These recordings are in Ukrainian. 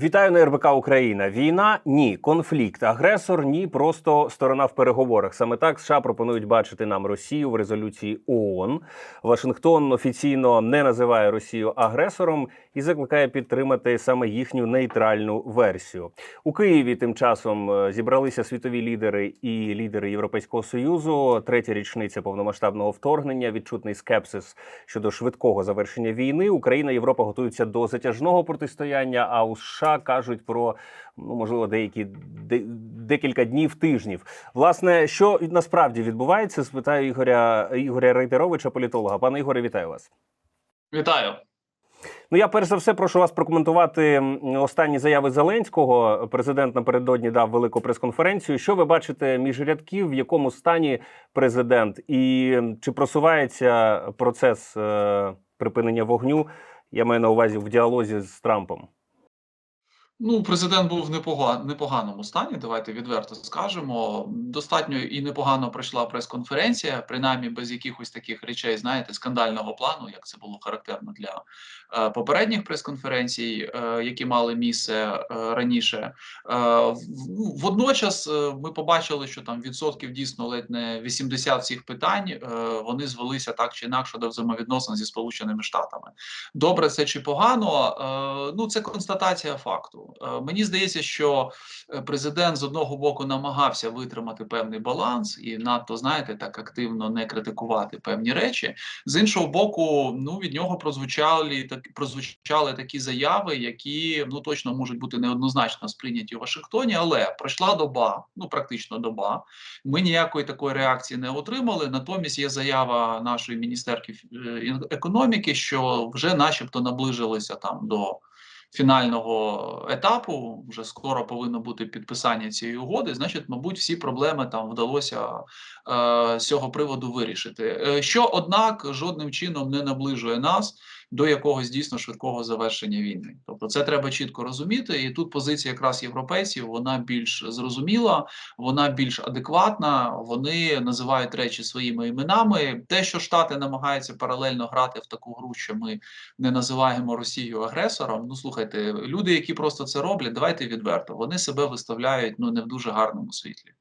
Вітаю на РБК Україна. Війна ні, конфлікт, агресор ні, просто сторона в переговорах. Саме так США пропонують бачити нам Росію в резолюції ООН. Вашингтон офіційно не називає Росію агресором і закликає підтримати саме їхню нейтральну версію. У Києві тим часом е, зібралися світові лідери і лідери Європейського союзу. Третя річниця повномасштабного вторгнення, відчутний скепсис щодо швидкого завершення війни. Україна і Європа готуються до затяжного протистояння. А у США кажуть про ну можливо деякі де, декілька днів, тижнів. Власне, що насправді відбувається, спитаю Ігоря Ігоря Рейтеровича, політолога. Пане Ігоре, вітаю вас. Вітаю. Ну, я перш за все прошу вас прокоментувати останні заяви Зеленського. Президент напередодні дав велику прес-конференцію. Що ви бачите між рядків, в якому стані президент, і чи просувається процес е, припинення вогню? Я маю на увазі в діалозі з Трампом. Ну, президент був в непога... непоганому стані. Давайте відверто скажемо. Достатньо і непогано пройшла прес-конференція, принаймні без якихось таких речей, знаєте, скандального плану, як це було характерно для е, попередніх прес-конференцій, е, які мали місце е, раніше. Е, ну, водночас е, ми побачили, що там відсотків дійсно ледь не 80 всіх питань е, вони звелися так чи інакше до взаємовідносин зі Сполученими Штатами. Добре, це чи погано? Е, ну, це констатація факту. Е, мені здається, що е, президент з одного боку намагався витримати певний баланс і надто, знаєте, так активно не критикувати певні речі. З іншого боку, ну від нього прозвучали так прозвучали такі заяви, які ну точно можуть бути неоднозначно сприйняті у Вашингтоні. Але пройшла доба, ну практично доба. Ми ніякої такої реакції не отримали. Натомість є заява нашої міністерки е, економіки, що вже, начебто, наближилися там до фінального етапу. Вже скоро повинно бути підписання цієї угоди. Значить, мабуть, всі проблеми там вдалося е, з цього приводу вирішити. Е, що, однак, жодним чином не наближує нас до якогось дійсно швидкого завершення війни. Тобто, це треба чітко розуміти. І тут позиція якраз європейців вона більш зрозуміла, вона більш адекватна. Вони називають речі своїми іменами. Те, що Штати намагаються паралельно грати в таку гру, що ми не називаємо Росію агресором. Ну слухайте, люди, які просто це роблять, давайте відверто. Вони себе виставляють ну не в дуже гарному світлі.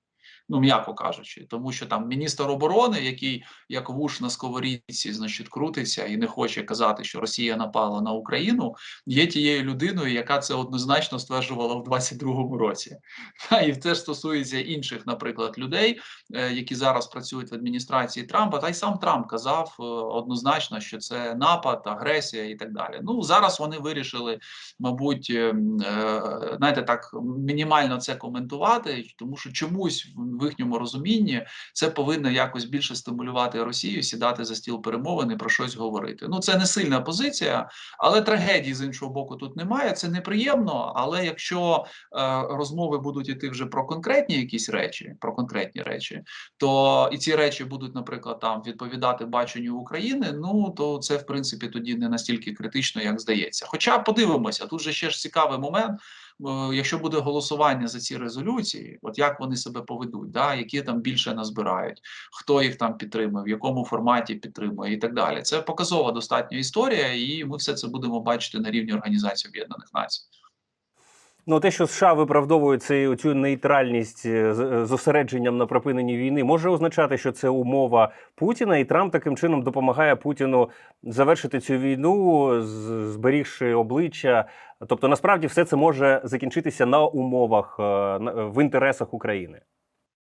Ну, м'яко кажучи, тому що там міністр оборони, який як вуш на сковорідці, значить, крутиться і не хоче казати, що Росія напала на Україну, є тією людиною, яка це однозначно стверджувала в 22-му році. Та, і це стосується інших, наприклад, людей, е, які зараз працюють в адміністрації Трампа. Та й сам Трамп казав е, однозначно, що це напад, агресія і так далі. Ну зараз вони вирішили, мабуть, е, е, знаєте, так мінімально це коментувати, тому що чомусь в їхньому розумінні це повинно якось більше стимулювати Росію, сідати за стіл перемовин і про щось говорити. Ну це не сильна позиція, але трагедії з іншого боку тут немає. Це неприємно. Але якщо е, розмови будуть іти вже про конкретні якісь речі, про конкретні речі, то і ці речі будуть, наприклад, там відповідати баченню України. Ну то це в принципі тоді не настільки критично, як здається. Хоча подивимося, тут же ще ж цікавий момент. Е, Якщо буде голосування за ці резолюції, от як вони себе поведуть, да, які там більше назбирають, хто їх там підтримує, в якому форматі підтримує і так далі. Це показова достатньо історія, і ми все це будемо бачити на рівні Організації Об'єднаних Націй. Ну, те, що США виправдовують цю, цю нейтральність е, з- зосередженням на припиненні війни, може означати, що це умова Путіна, і Трамп таким чином допомагає Путіну завершити цю війну, зберігши обличчя. Тобто, насправді, все це може закінчитися на умовах е, в інтересах України.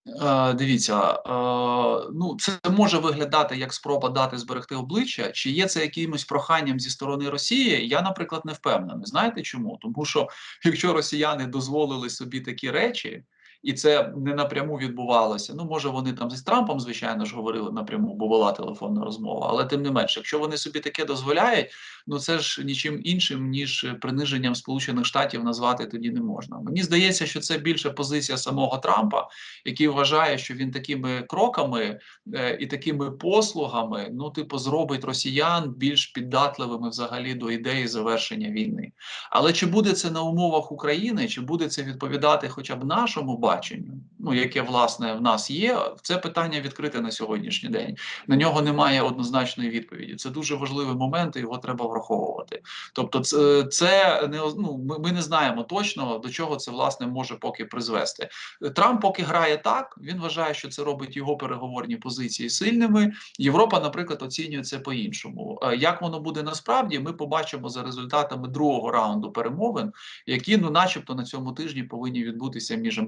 Е, дивіться, е, ну це може виглядати як спроба дати зберегти обличчя. Чи є це якимось проханням зі сторони Росії? Я, наприклад, не впевнений. Знаєте чому? Тому що якщо росіяни дозволили собі такі речі, і це не напряму відбувалося. Ну, може, вони там з Трампом, звичайно ж, говорили напряму, бо була телефонна розмова. Але тим не менше, якщо вони собі таке дозволяють, ну це ж нічим іншим ніж приниженням Сполучених Штатів назвати тоді не можна. Мені здається, що це більше позиція самого Трампа, який вважає, що він такими кроками е, і такими послугами, ну, типу, зробить росіян більш піддатливими взагалі до ідеї завершення війни. Але чи буде це на умовах України, чи буде це відповідати хоча б нашому баченню? Баченню, ну яке власне в нас є, це питання відкрите на сьогоднішній день. На нього немає однозначної відповіді. Це дуже важливий момент, і його треба враховувати. Тобто, це, це не ну, ми, ми не знаємо точно до чого це власне може поки призвести. Трамп поки грає так. Він вважає, що це робить його переговорні позиції сильними. Європа, наприклад, оцінює це по-іншому. Е, Як воно буде насправді, ми побачимо за результатами другого раунду перемовин, які ну, начебто, на цьому тижні повинні відбутися між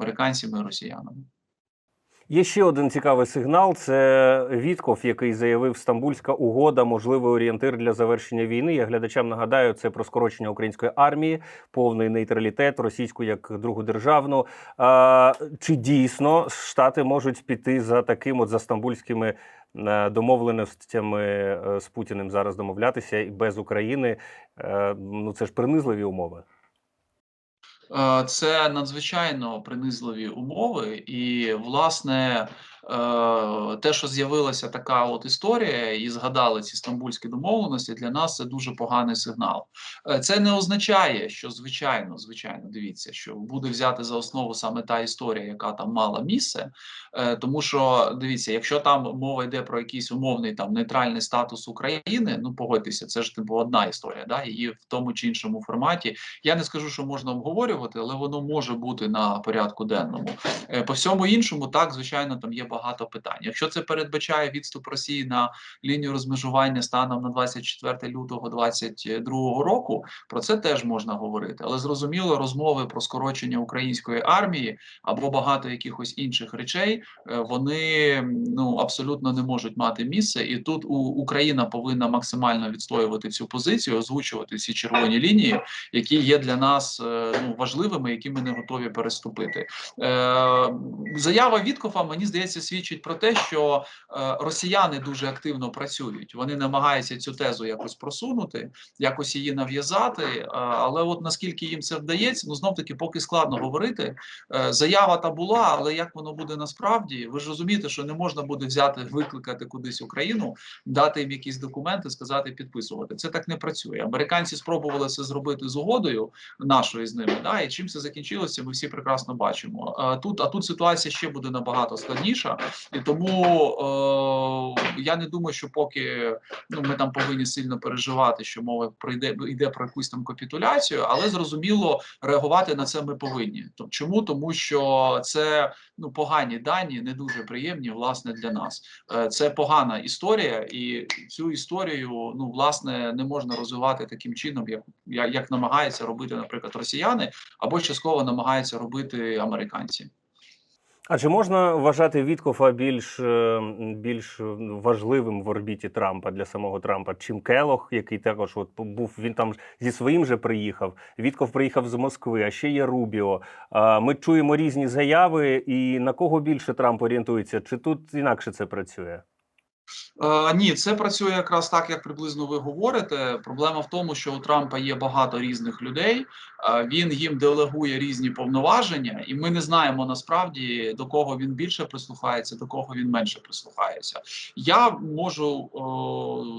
американцями і росіянами. Є ще один цікавий сигнал: це Вітков, який заявив, Стамбульська угода можливий орієнтир для завершення війни. Я глядачам нагадаю, це про скорочення української армії, повний нейтралітет, російську як другу державну. А, чи дійсно Штати можуть піти за таким, от за стамбульськими е, домовленостями е, з Путіним зараз домовлятися і без України? Е, Ну це ж принизливі умови. Е, Це надзвичайно принизливі умови, і власне те, що з'явилася така от історія, і згадали ці стамбульські домовленості, для нас це дуже поганий сигнал. Е, Це не означає, що звичайно, звичайно, дивіться, що буде взяти за основу саме та історія, яка там мала місце. Е, Тому що дивіться, якщо там мова йде про якийсь умовний там нейтральний статус України, ну погодьтеся, це ж типу одна історія, да, її в тому чи іншому форматі. Я не скажу, що можна обговорювати, але воно може бути на порядку денному. Е, По всьому іншому, так звичайно, там є багато питань. Якщо це передбачає відступ Росії на лінію розмежування станом на 24 лютого 2022 року, про це теж можна говорити. Але зрозуміло, розмови про скорочення української армії або багато якихось інших речей, е, вони ну абсолютно не можуть мати місце. І тут Україна повинна максимально відстоювати цю позицію, озвучувати ці червоні лінії, які є для нас е, ну важливими, які ми не готові переступити. Е, Заява Віткофа, мені здається, свідчить про те, що е, росіяни дуже активно працюють. Вони намагаються цю тезу якось просунути, якось її нав'язати. е, Але от наскільки їм це вдається, ну знов таки, поки складно говорити. Е, Заява та була, але як воно буде насправді, ви ж розумієте, що не можна буде взяти, викликати кудись Україну, дати їм якісь документи, сказати підписувати. Це так не працює. Американці спробували це зробити з угодою нашою з ними. Да, і чим це закінчилося, ми всі прекрасно бачимо. А тут, а тут ситуація ще буде набагато складніша, і тому е, я не думаю, що поки ну ми там повинні сильно переживати, що мова пройде йде про якусь там капітуляцію, але зрозуміло, реагувати на це ми повинні. Чому тому, що це ну погані дані, не дуже приємні, власне, для нас. Е, Це погана історія, і цю історію ну власне не можна розвивати таким чином, як як, як намагаються робити, наприклад, росіяни, або частково намагаються робити американці. А чи можна вважати Віткофа більш, е, більш важливим в орбіті Трампа для самого Трампа, чим Келох, який також от був він там зі своїм же приїхав. Вітков приїхав з Москви, а ще є Рубіо. Ми чуємо різні заяви, і на кого більше Трамп орієнтується? Чи тут інакше це працює? Е, ні, це працює якраз так, як приблизно ви говорите. Проблема в тому, що у Трампа є багато різних людей. Він їм делегує різні повноваження, і ми не знаємо насправді до кого він більше прислухається, до кого він менше прислухається. Я можу,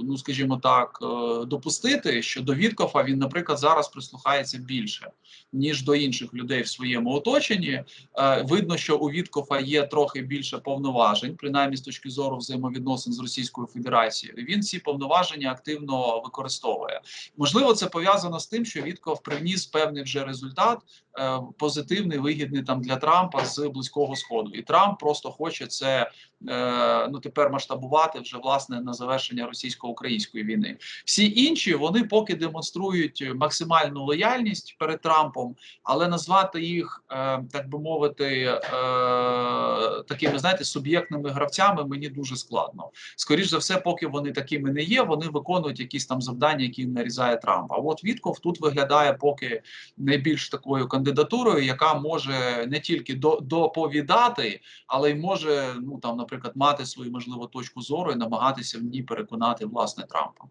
ну скажімо так, е, допустити, що до Віткофа він, наприклад, зараз прислухається більше ніж до інших людей в своєму оточенні. Е, Видно, що у Віткофа є трохи більше повноважень, принаймні з точки зору взаємовідносин з Російською Федерацією. Він ці повноваження активно використовує. Можливо, це пов'язано з тим, що Вітков привніс певний вже результат, позитивний, вигідний там для Трампа з близького сходу, і Трамп просто хоче це е, ну тепер масштабувати вже власне на завершення російсько-української війни. Всі інші вони поки демонструють максимальну лояльність перед Трампом, але назвати їх, е, так би мовити, е, такими знаєте, суб'єктними гравцями мені дуже складно. Скоріш за все, поки вони такими не є, вони виконують якісь там завдання, які нарізає Трамп. А от Вітков тут виглядає поки найбільш такою кандидатурою, яка може не тільки до, доповідати, але й може, ну там, наприклад, мати свою можливу точку зору і намагатися в ній переконати власне Трампа.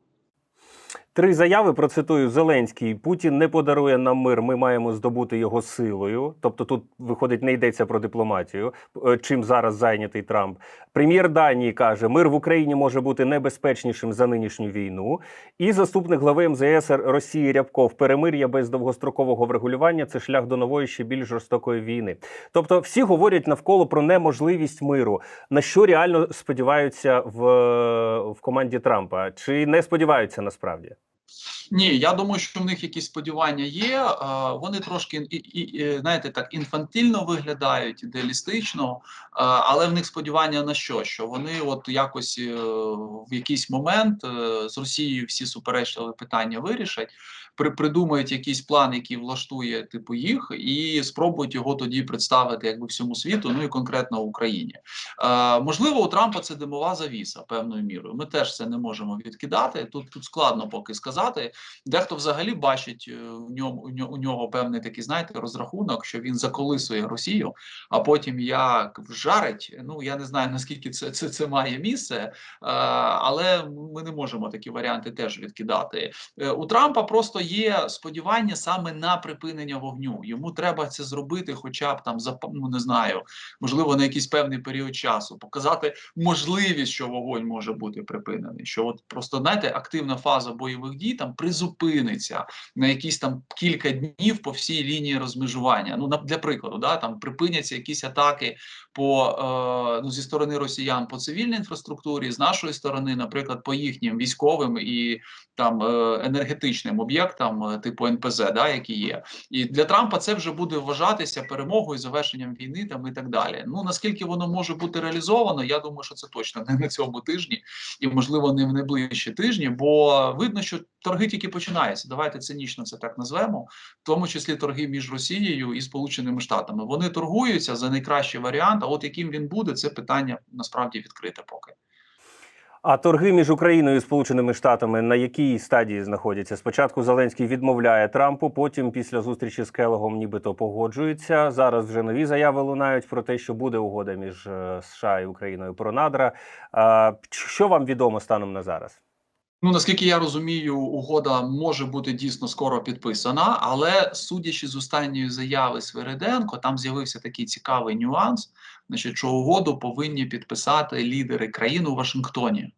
Три заяви процитую Зеленський. Путін не подарує нам мир. Ми маємо здобути його силою. Тобто, тут виходить, не йдеться про дипломатію, е, чим зараз зайнятий Трамп. Прем'єр Данії каже, мир в Україні може бути небезпечнішим за нинішню війну. І заступник глави МЗС Росії Рябков. Перемир'я без довгострокового врегулювання це шлях до нової ще більш жорстокої війни. Тобто, всі говорять навколо про неможливість миру. На що реально сподіваються в, в команді Трампа? Чи не сподіваються насправді? Ні, я думаю, що в них якісь сподівання є. е, Вони трошки і, знаєте, так інфантильно виглядають, ідеалістично, е, але в них сподівання на що? Що вони от якось е, в якийсь момент з Росією всі суперечливі питання вирішать, придумають якийсь план, який влаштує типу їх, і спробують його тоді представити якби всьому світу, ну і конкретно Україні. Е, можливо, у Трампа це димова завіса певною мірою. Ми теж це не можемо відкидати. Тут тут складно поки сказати. Дехто взагалі бачить е, в ньому у нього, у нього певний такий, знаєте, розрахунок, що він заколисує Росію, а потім як вжарить. Ну я не знаю наскільки це це, це має місце, е, але ми не можемо такі варіанти теж відкидати. Е, у Трампа просто є сподівання саме на припинення вогню. Йому треба це зробити, хоча б там за ну не знаю, можливо, на якийсь певний період часу, показати можливість, що вогонь може бути припинений. Що от просто знаєте, активна фаза бойових дій там призупиниться на якісь там кілька днів по всій лінії розмежування. Ну на для прикладу, да там припиняться якісь атаки по е, ну зі сторони росіян по цивільній інфраструктурі, з нашої сторони, наприклад, по їхнім військовим і там е, енергетичним об'єктам, е, типу НПЗ, да, які є, і для Трампа це вже буде вважатися перемогою, завершенням війни там і так далі. Ну наскільки воно може бути реалізовано, я думаю, що це точно не на цьому тижні, і можливо не в найближчі тижні, бо видно, що торги тільки починаються. Давайте цинічно це так назвемо, в тому числі торги між Росією і Сполученими Штатами. Вони торгуються за найкращий варіант. А от яким він буде, це питання насправді відкрите поки. А торги між Україною і Сполученими Штатами на якій стадії знаходяться? Спочатку Зеленський відмовляє Трампу, потім після зустрічі з Келогом нібито погоджується. Зараз вже нові заяви лунають про те, що буде угода між е, США і Україною про надра. Що вам відомо станом на зараз? Ну наскільки я розумію, угода може бути дійсно скоро підписана, але судячи з останньої заяви Свириденко, там з'явився такий цікавий нюанс, значить, що угоду повинні підписати лідери країн у Вашингтоні.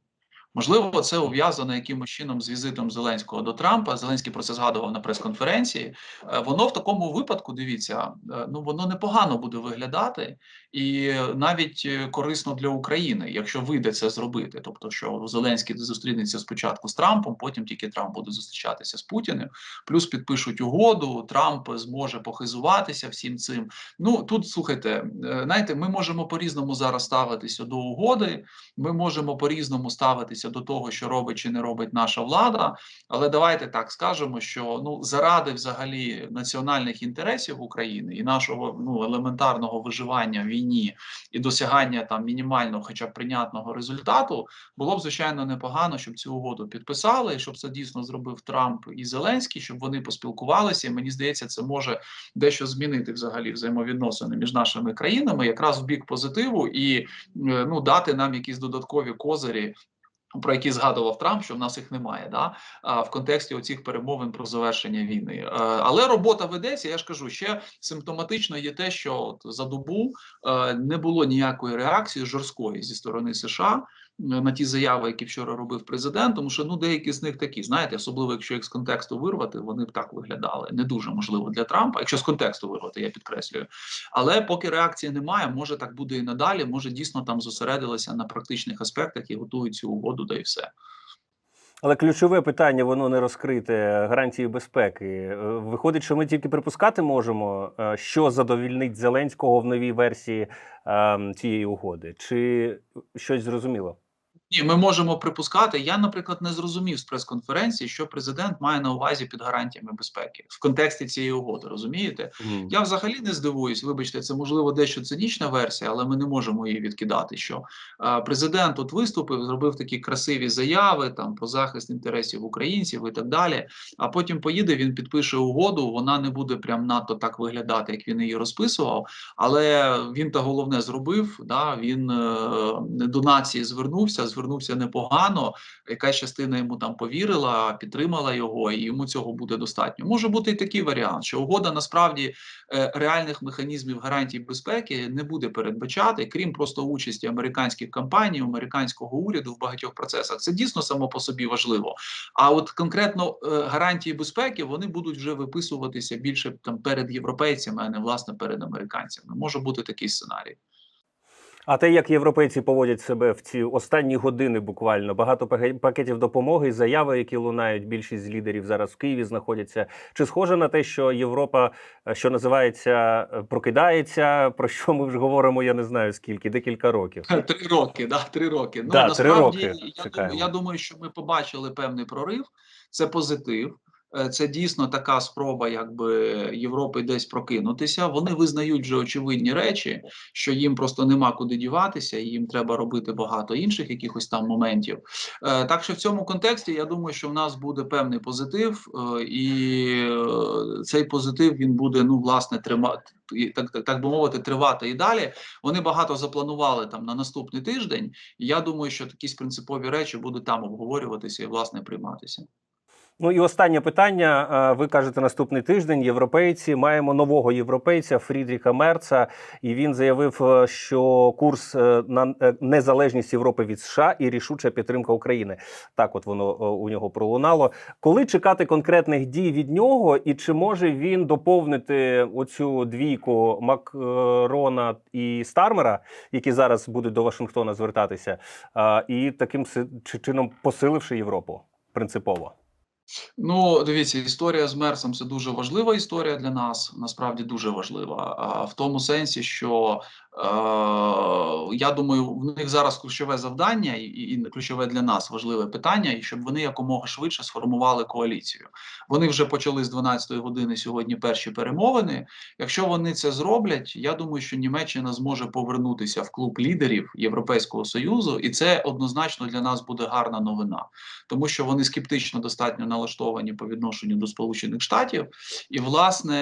Можливо, це ув'язано якимось чином з візитом Зеленського до Трампа. Зеленський про це згадував на прес-конференції. Е, Воно в такому випадку, дивіться, е, ну воно непогано буде виглядати і навіть е, корисно для України, якщо вийде це зробити. Тобто, що Зеленський зустрінеться спочатку з Трампом, потім тільки Трамп буде зустрічатися з Путіним, плюс підпишуть угоду. Трамп зможе похизуватися всім цим. Ну тут слухайте, знаєте, ми можемо по різному зараз ставитися до угоди. Ми можемо по різному ставитися до того, що робить чи не робить наша влада. Але давайте так скажемо, що ну заради взагалі національних інтересів України і нашого ну елементарного виживання в війні і досягання там мінімального, хоча б прийнятного результату, було б звичайно непогано, щоб цю угоду підписали, щоб це дійсно зробив Трамп і Зеленський, щоб вони поспілкувалися. І мені здається, це може дещо змінити взагалі взаємовідносини між нашими країнами, якраз в бік позитиву, і е, ну дати нам якісь додаткові козирі. Про які згадував Трамп, що в нас їх немає, да в контексті оцих перемовин про завершення війни. Е, але робота ведеться. Я ж кажу, ще симптоматично є те, що от за добу е, не було ніякої реакції жорсткої зі сторони США на ті заяви, які вчора робив президент. Тому що ну деякі з них такі, знаєте, особливо якщо їх з контексту вирвати, вони б так виглядали. Не дуже можливо для Трампа, якщо з контексту вирвати, я підкреслюю. Але поки реакції немає, може так буде і надалі. Може дійсно там зосередилися на практичних аспектах і готують цю угоду, да і все. Але ключове питання воно не розкрите гарантії безпеки. Е, Виходить, що ми тільки припускати можемо, е, що задовільнить Зеленського в новій версії е, цієї угоди, чи щось зрозуміло? Ні, ми можемо припускати. Я, наприклад, не зрозумів з прес-конференції, що президент має на увазі під гарантіями безпеки в контексті цієї угоди. Розумієте? Мгм. Я взагалі не здивуюсь. Вибачте, це можливо дещо цинічна версія, але ми не можемо її відкидати. Що е, президент от виступив, зробив такі красиві заяви там про захист інтересів українців і так далі. А потім поїде, він підпише угоду. Вона не буде прям надто так виглядати, як він її розписував. Але він та головне зробив. Да, він е, до нації звернувся, розвернувся непогано. Якась частина йому там повірила, підтримала його, і йому цього буде достатньо. Може бути і такий варіант, що угода насправді е, реальних механізмів гарантій безпеки не буде передбачати, крім просто участі американських компаній, американського уряду в багатьох процесах. Це дійсно само по собі важливо. А от конкретно е, гарантії безпеки вони будуть вже виписуватися більше там перед європейцями, а не власне перед американцями. Може бути такий сценарій. А те, як європейці поводять себе в ці останні години, буквально багато пакетів допомоги, заяви, які лунають. Більшість з лідерів зараз в Києві знаходяться. Чи схоже на те, що Європа, е, що називається, е, прокидається? Про що ми вже говоримо? Я не знаю скільки, декілька років. Три роки, да, три роки. Ну Да, три насправді роки я думаю, я думаю, що ми побачили певний прорив. Це позитив. Е, Це дійсно така спроба, якби Європи десь прокинутися. Вони визнають вже очевидні речі, що їм просто нема куди діватися, їм треба робити багато інших якихось там моментів. Е, Так що в цьому контексті я думаю, що в нас буде певний позитив, е, і цей позитив він буде ну власне тримати так, так, би мовити, тривати і далі. Вони багато запланували там на наступний тиждень. І я думаю, що якісь принципові речі будуть там обговорюватися і власне прийматися. Ну і останнє питання. Е, Ви кажете, наступний тиждень європейці маємо нового європейця Фрідріха Мерца, і він заявив, е, що курс е, на незалежність Європи від США і рішуча підтримка України. Так, от воно у нього пролунало. Коли чекати конкретних дій від нього, і чи може він доповнити оцю двійку Макрона і Стармера, які зараз будуть до Вашингтона звертатися, і таким чином посиливши Європу принципово? Ну, дивіться, історія з Мерсом це дуже важлива історія для нас. Насправді дуже важлива. В тому сенсі, що я думаю, в них зараз ключове завдання, і, і ключове для нас важливе питання, і щоб вони якомога швидше сформували коаліцію. Вони вже почали з 12-ї години сьогодні перші перемовини. Якщо вони це зроблять, я думаю, що Німеччина зможе повернутися в клуб лідерів Європейського союзу, і це однозначно для нас буде гарна новина, тому що вони скептично достатньо налаштовані по відношенню до Сполучених Штатів, і власне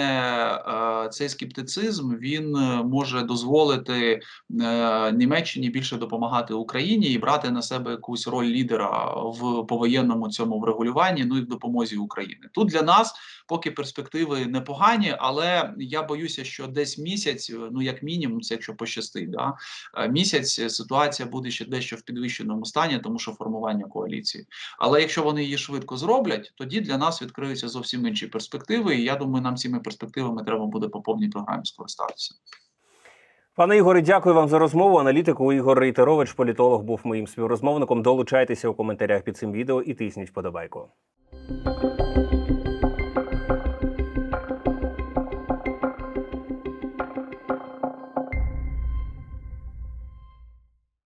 е, цей скептицизм він е, може дозволити е, Німеччині більше допомагати Україні і брати на себе якусь роль лідера в повоєнному цьому врегулюванні, ну і в допомозі Україні. Тут для нас поки перспективи непогані, але я боюся, що десь місяць, ну як мінімум, це якщо пощастить, да, е, місяць ситуація буде ще дещо в підвищеному стані, тому що формування коаліції. Але якщо вони її швидко зроблять, тоді для нас відкриються зовсім інші перспективи. І я думаю, нам цими перспективами треба буде по повній програмі скористатися. Пане Ігоре, дякую вам за розмову. Аналітику Ігор Рейтерович, політолог, був моїм співрозмовником. Долучайтеся у коментарях під цим відео і тисніть вподобайку.